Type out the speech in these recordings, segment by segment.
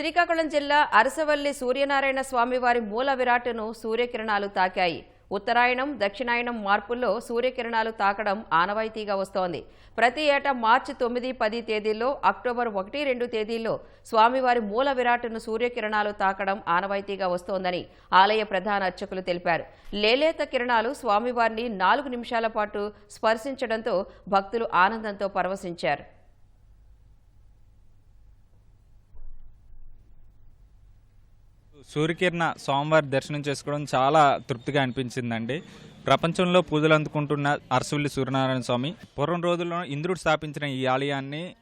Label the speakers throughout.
Speaker 1: శ్రీకాకుళం జిల్లా అరసవల్లి సూర్యనారాయణ స్వామివారి మూల విరాట్ను సూర్యకిరణాలు తాకాయి. ఉత్తరాయణం దక్షిణాయనం మార్పుల్లో సూర్యకిరణాలు తాకడం ఆనవాయితీగా వస్తోంది. ప్రతి ఏటా మార్చి తొమ్మిది పది తేదీల్లో అక్టోబర్ ఒకటి రెండు తేదీల్లో స్వామివారి మూల విరాట్ను సూర్యకిరణాలు తాకడం ఆనవాయితీగా వస్తోందని ఆలయ ప్రధాన అర్చకులు తెలిపారు. లేలేత కిరణాలు స్వామివారిని నాలుగు నిమిషాల పాటు స్పర్శించడంతో భక్తులు ఆనందంతో పరవశించారు.
Speaker 2: సూర్యకిరణ సోమవారం దర్శనం చేసుకోవడం చాలా తృప్తిగా అనిపించిందండి. ప్రపంచంలో పూజలు అందుకుంటున్న అరసవల్లి సూర్యనారాయణ స్వామి పూర్వం రోజుల్లో ఇంద్రుడు స్థాపించిన ఈ ఆలయాన్ని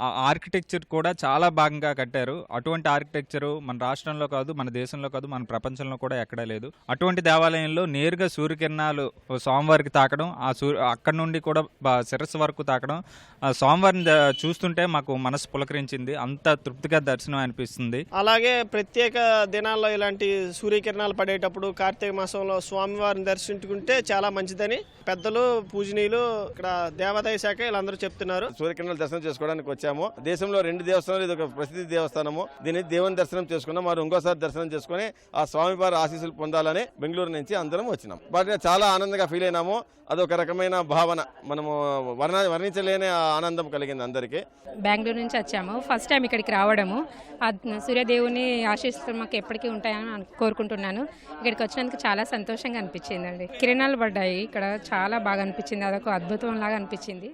Speaker 2: ఆర్కిటెక్చర్ కూడా చాలా భాగంగా కట్టారు. అటువంటి ఆర్కిటెక్చర్ మన రాష్ట్రంలో కాదు మన దేశంలో కాదు మన ప్రపంచంలో కూడా ఎక్కడా లేదు. అటువంటి దేవాలయంలో నేరుగా సూర్యకిరణాలు స్వామివారికి తాకడం ఆ సూర్య అక్కడ నుండి కూడా బా- శిరస్సు వరకు తాకడం ఆ స్వామివారిని చూస్తుంటే మాకు మనసు పులకరించింది. అంత తృప్తిగా దర్శనం అనిపిస్తుంది.
Speaker 3: అలాగే ప్రత్యేక దినాల్లో ఇలాంటి సూర్యకిరణాలు పడేటప్పుడు కార్తీక మాసంలో స్వామివారిని దర్శించుకుంటే చాలా మంచిదని. పెద్దలు పూజనీయులు ఇక్కడ దేవాదాయ శాఖ వీళ్ళందరూ చెప్తున్నారు.
Speaker 4: సూర్యకిరణాలు దర్శనం చేసుకోవడానికి వచ్చాము. దేశంలో రెండు దేవస్థానాలు ఇది ఒక ప్రసిద్ధి దేవస్థానము. దీన్ని దేవుని దర్శనం చేసుకున్నాం. మరి ఇంకోసారి దర్శనం చేసుకుని ఆ స్వామివారి ఆశీస్సులు పొందాలని బెంగళూరు నుంచి అందరం వచ్చినాం. బట్ చాలా ఆనందంగా ఫీల్ అయినాము. అదొక రకమైన భావన. మనము వర్ణ వర్ణించలేని ఆ ఆనందం కలిగింది అందరికీ.
Speaker 5: బెంగళూరు నుంచి వచ్చాము. ఫస్ట్ టైం ఇక్కడికి రావడము. ఆ సూర్యదేవుని ఆశీస్సులు మాకు ఎప్పటికీ ఉంటాయని అను- కోరుకుంటున్నాను. ఇక్కడికి వచ్చినందుకు చాలా సంతోషంగా అనిపించిందండి. కిరణాలు పడ్డాయి. ఇక్కడ చాలా బాగా అనిపించింది. అదొక అద్భుతం లాగా అనిపించింది.